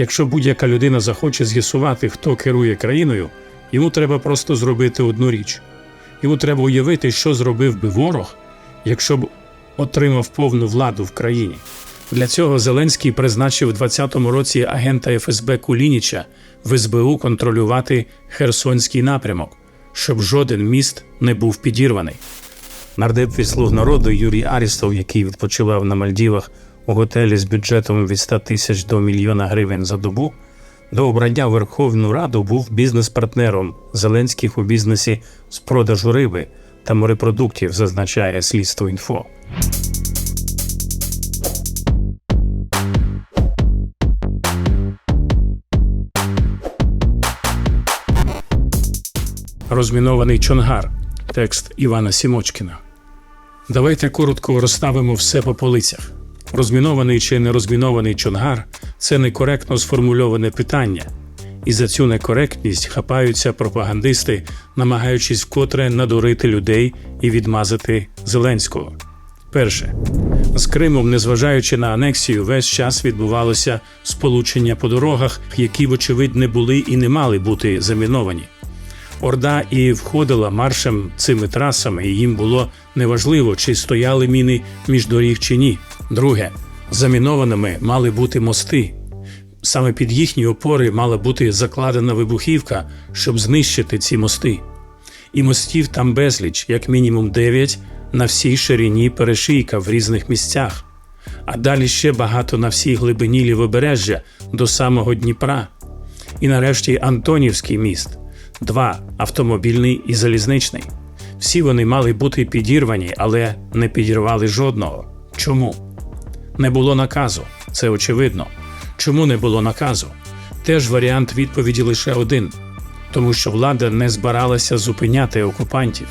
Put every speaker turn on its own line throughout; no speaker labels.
Якщо будь-яка людина захоче з'ясувати, хто керує країною, йому треба просто зробити одну річ. Йому треба уявити, що зробив би ворог, якщо б отримав повну владу в країні. Для цього Зеленський призначив у 2020 році агента ФСБ Кулініча в СБУ контролювати Херсонський напрямок, щоб жоден міст не був підірваний. Нардеп від слуг народу Юрій Арістов, який відпочивав на Мальдівах у готелі з бюджетом від 100 тисяч до мільйона гривень за добу, до обрання в Верховну Раду був бізнес-партнером Зеленських у бізнесі з продажу риби та морепродуктів, зазначає слідство інфо. Розмінований Чонгар. Текст Івана Сімочкіна. Давайте коротко розставимо все по полицях. Розмінований чи не розмінований Чонгар це некоректно сформульоване питання, і за цю некоректність хапаються пропагандисти, намагаючись вкотре надурити людей і відмазати Зеленського. Перше з Кримом, незважаючи на анексію, весь час відбувалося сполучення по дорогах, які, вочевидь, не були і не мали бути заміновані. Орда і входила маршем цими трасами, і їм було неважливо, чи стояли міни між доріг чи ні. Друге, замінованими мали бути мости. Саме під їхні опори мала бути закладена вибухівка, щоб знищити ці мости. І мостів там безліч, як мінімум 9 на всій ширині перешийка в різних місцях, а далі ще багато на всій глибині лівобережжя до самого Дніпра. І нарешті Антонівський міст два автомобільний і залізничний. Всі вони мали бути підірвані, але не підірвали жодного. Чому? Не було наказу, це очевидно. Чому не було наказу? Теж варіант відповіді лише один: тому що влада не збиралася зупиняти окупантів.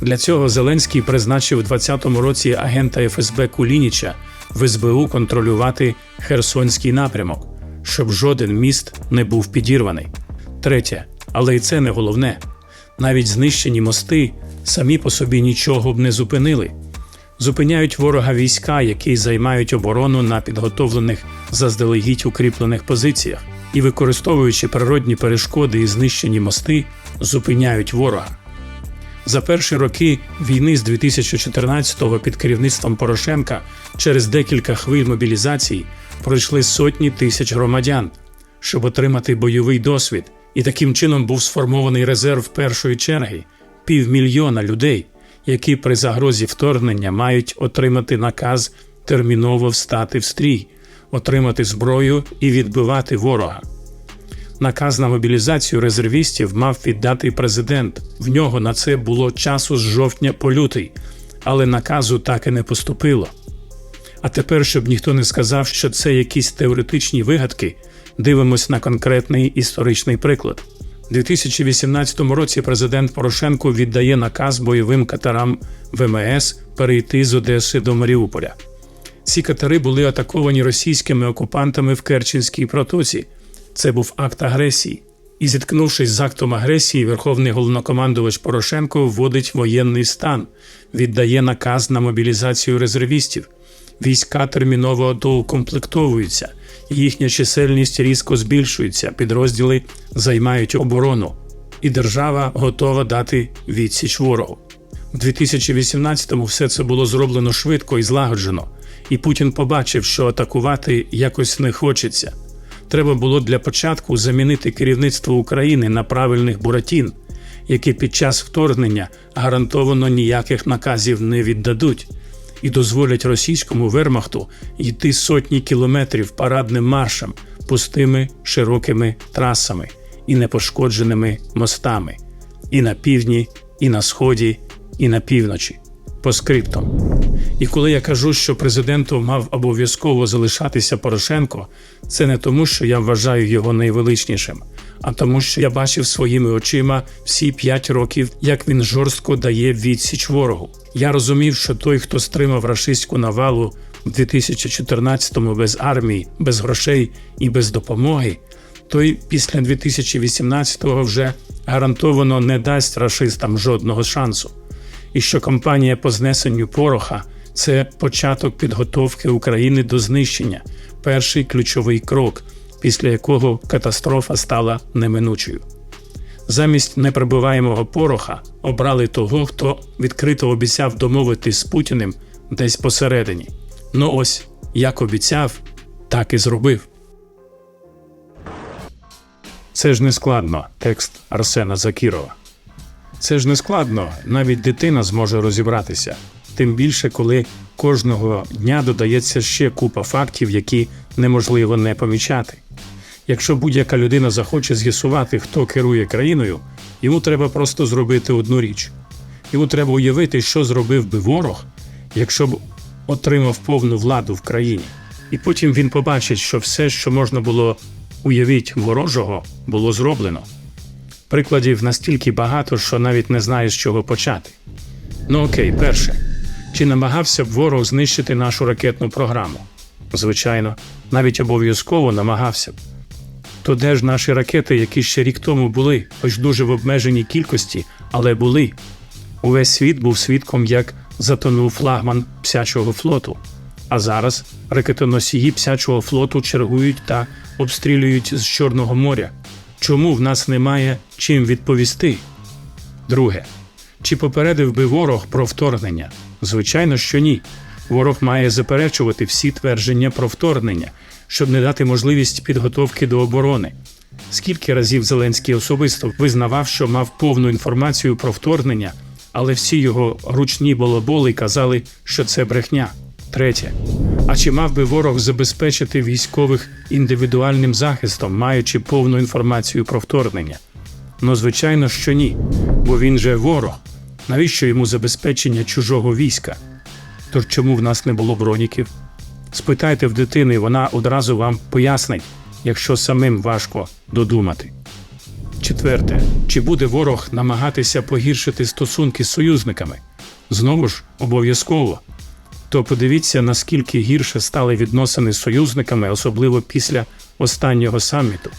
Для цього Зеленський призначив у 2020 році агента ФСБ Кулініча в СБУ контролювати Херсонський напрямок, щоб жоден міст не був підірваний. Третє, але і це не головне. Навіть знищені мости самі по собі нічого б не зупинили. Зупиняють ворога війська, які займають оборону на підготовлених заздалегідь укріплених позиціях, і, використовуючи природні перешкоди і знищені мости, зупиняють ворога. За перші роки війни з 2014-го під керівництвом Порошенка через декілька хвиль мобілізації пройшли сотні тисяч громадян, щоб отримати бойовий досвід, і таким чином був сформований резерв першої черги півмільйона людей, які при загрозі вторгнення мають отримати наказ терміново встати в стрій, отримати зброю і відбивати ворога. Наказ на мобілізацію резервістів мав віддати президент. В нього на це було часу з жовтня по лютий, але наказу так і не поступило. А тепер, щоб ніхто не сказав, що це якісь теоретичні вигадки, дивимось на конкретний історичний приклад. У 2018 році президент Порошенко віддає наказ бойовим катерам ВМС перейти з Одеси до Маріуполя. Ці катери були атаковані російськими окупантами в Керченській протоці. Це був акт агресії. І, зіткнувшись з актом агресії, Верховний головнокомандувач Порошенко вводить воєнний стан, віддає наказ на мобілізацію резервістів. Війська терміново доукомплектовуються, їхня чисельність різко збільшується, підрозділи займають оборону, і держава готова дати відсіч ворогу. У 2018-му все це було зроблено швидко і злагоджено, і Путін побачив, що атакувати якось не хочеться. Треба було для початку замінити керівництво України на правильних буратін, які під час вторгнення гарантовано ніяких наказів не віддадуть, і дозволять російському вермахту йти сотні кілометрів парадним маршем, пустими широкими трасами і непошкодженими мостами, і на півдні, і на сході, і на півночі. По скриптам. І коли я кажу, що президентом мав обов'язково залишатися Порошенко, це не тому, що я вважаю його найвеличнішим, а тому, що я бачив своїми очима всі п'ять років, як він жорстко дає відсіч ворогу. Я розумів, що той, хто стримав рашистську навалу в 2014-му без армії, без грошей і без допомоги, той після 2018-го вже гарантовано не дасть рашистам жодного шансу. І що кампанія по знесенню пороха це початок підготовки України до знищення, перший ключовий крок, після якого катастрофа стала неминучою. Замість неприбуваємого пороха обрали того, хто відкрито обіцяв домовитись з Путіним десь посередині. Ну ось як обіцяв, так і зробив. Це ж не складно. Текст Арсена Закірова. Це ж не складно, навіть дитина зможе розібратися. Тим більше, коли кожного дня додається ще купа фактів, які неможливо не помічати. Якщо будь-яка людина захоче з'ясувати, хто керує країною, йому треба просто зробити одну річ. Йому треба уявити, що зробив би ворог, якщо б отримав повну владу в країні. І потім він побачить, що все, що можна було уявити ворожого, було зроблено. Прикладів настільки багато, що навіть не знаєш, з чого почати. Ну окей, перше. Чи намагався б ворог знищити нашу ракетну програму? Звичайно, навіть обов'язково намагався б. То де ж наші ракети, які ще рік тому були, хоч дуже в обмеженій кількості, але були. Увесь світ був свідком, як затонув флагман псячого флоту. А зараз ракетоносії псячого флоту чергують та обстрілюють з Чорного моря. Чому в нас немає чим відповісти? Друге. Чи попередив би ворог про вторгнення? Звичайно, що ні. Ворог має заперечувати всі твердження про вторгнення, щоб не дати можливість підготовки до оборони. Скільки разів Зеленський особисто визнавав, що мав повну інформацію про вторгнення, але всі його ручні балаболи казали, що це брехня. Третє. А чи мав би ворог забезпечити військових індивідуальним захистом, маючи повну інформацію про вторгнення? Ну, звичайно, що ні, бо він же ворог. Навіщо йому забезпечення чужого війська? Тож чому в нас не було броніків? Спитайте в дитини, вона одразу вам пояснить, якщо самим важко додумати. Четверте, чи буде ворог намагатися погіршити стосунки з союзниками? Знову ж обов'язково. То подивіться, наскільки гірше стали відносини з союзниками, особливо після останнього саміту.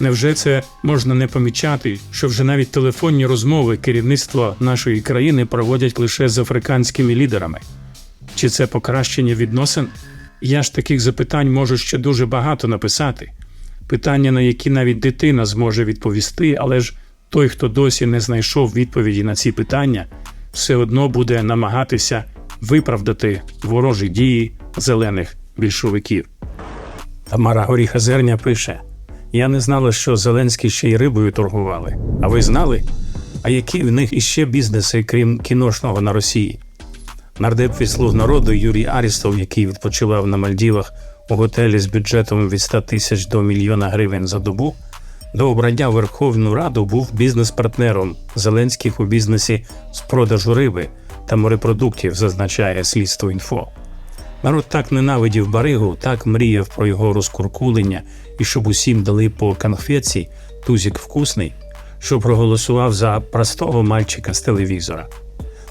Невже це можна не помічати, що вже навіть телефонні розмови керівництва нашої країни проводять лише з африканськими лідерами? Чи це покращення відносин? Я ж таких запитань можу ще дуже багато написати. Питання, на які навіть дитина зможе відповісти, але ж той, хто досі не знайшов відповіді на ці питання, все одно буде намагатися виправдати ворожі дії зелених більшовиків. Тамара Горіха Зерня пише: Я не знала, що Зеленський ще й рибою торгували. А ви знали? А які в них іще бізнеси, крім кіношного на Росії? Нардеп від слуг народу Юрій Арістов, який відпочивав на Мальдівах у готелі з бюджетом від 100 тисяч до мільйона гривень за добу, до обрання Верховну Раду був бізнес-партнером Зеленських у бізнесі з продажу риби та морепродуктів, зазначає слідство інфо. Народ так ненавидів баригу, так мріяв про його розкуркулення і щоб усім дали по конфетці тузік вкусний, що проголосував за простого мальчика з телевізора.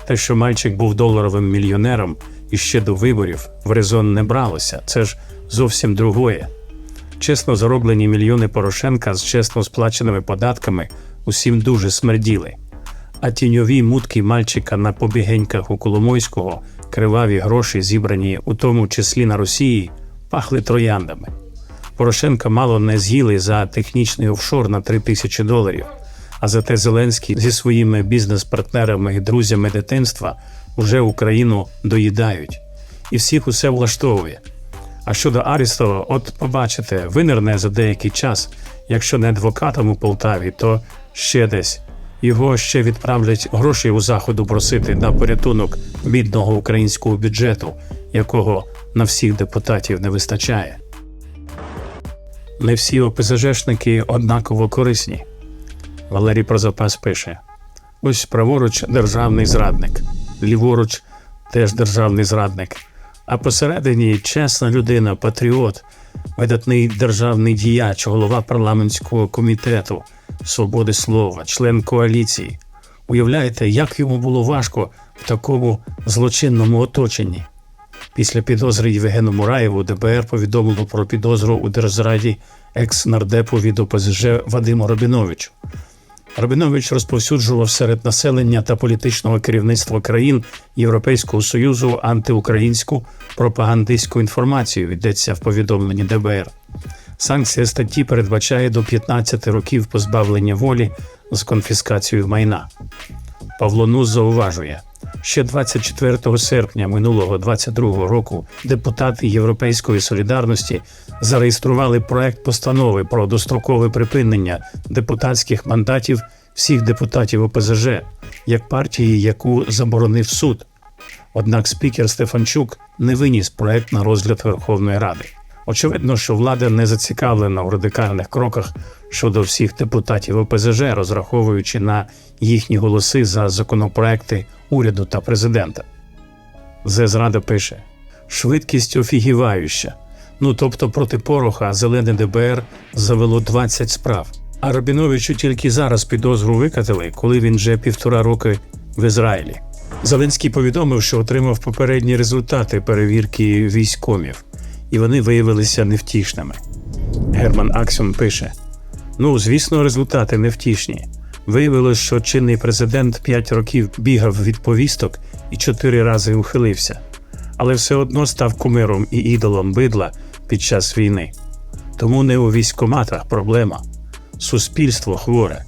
Те, що мальчик був доларовим мільйонером і ще до виборів в резон не бралося, це ж зовсім другое. Чесно зароблені мільйони Порошенка з чесно сплаченими податками усім дуже смерділи. А тіньові мутки мальчика на побігеньках у Коломойського, криваві гроші, зібрані у тому числі на Росії, пахли трояндами. Порошенка мало не з'їли за технічний офшор на 3 тисячі доларів. А зате Зеленський зі своїми бізнес-партнерами і друзями дитинства вже Україну доїдають, і всіх усе влаштовує. А щодо Арістова, от побачите, винирне за деякий час, якщо не адвокатом у Полтаві, то ще десь. Його ще відправлять грошей у заходу просити на порятунок бідного українського бюджету, якого на всіх депутатів не вистачає. Не всі ОПЗЖшники однаково корисні. Валерій Прозапас пише: ось праворуч державний зрадник, ліворуч теж державний зрадник, а посередині чесна людина, патріот, видатний державний діяч, голова парламентського комітету, свободи слова, член коаліції. Уявляєте, як йому було важко в такому злочинному оточенні. Після підозри Євгену Мураєву ДБР повідомило про підозру у держзраді екс-нардепу від ОПЗЖ Вадиму Рабіновичу. Рабінович розповсюджував серед населення та політичного керівництва країн Європейського Союзу антиукраїнську пропагандистську інформацію, йдеться в повідомленні ДБР. Санкція статті передбачає до 15 років позбавлення волі з конфіскацією майна. Павло Нус зауважує, ще 24 серпня минулого 22 року депутати Європейської солідарності зареєстрували проект постанови про дострокове припинення депутатських мандатів всіх депутатів ОПЗЖ як партії, яку заборонив суд. Однак спікер Стефанчук не виніс проект на розгляд Верховної Ради. Очевидно, що влада не зацікавлена в радикальних кроках щодо всіх депутатів ОПЗЖ, розраховуючи на їхні голоси за законопроекти уряду та президента. Зезрада пише: швидкість офігівающа. Ну тобто проти Пороха зелене ДБР завело 20 справ. А Рабіновичу тільки зараз підозру викатили, коли він вже півтора роки в Ізраїлі. Зеленський повідомив, що отримав попередні результати перевірки військомів, і вони виявилися невтішними. Герман Аксьон пише: Ну, звісно, результати невтішні. Виявилось, що чинний президент 5 років бігав від повісток і 4 рази ухилився, але все одно став кумиром і ідолом бидла під час війни. Тому не у військоматах проблема. Суспільство хворе.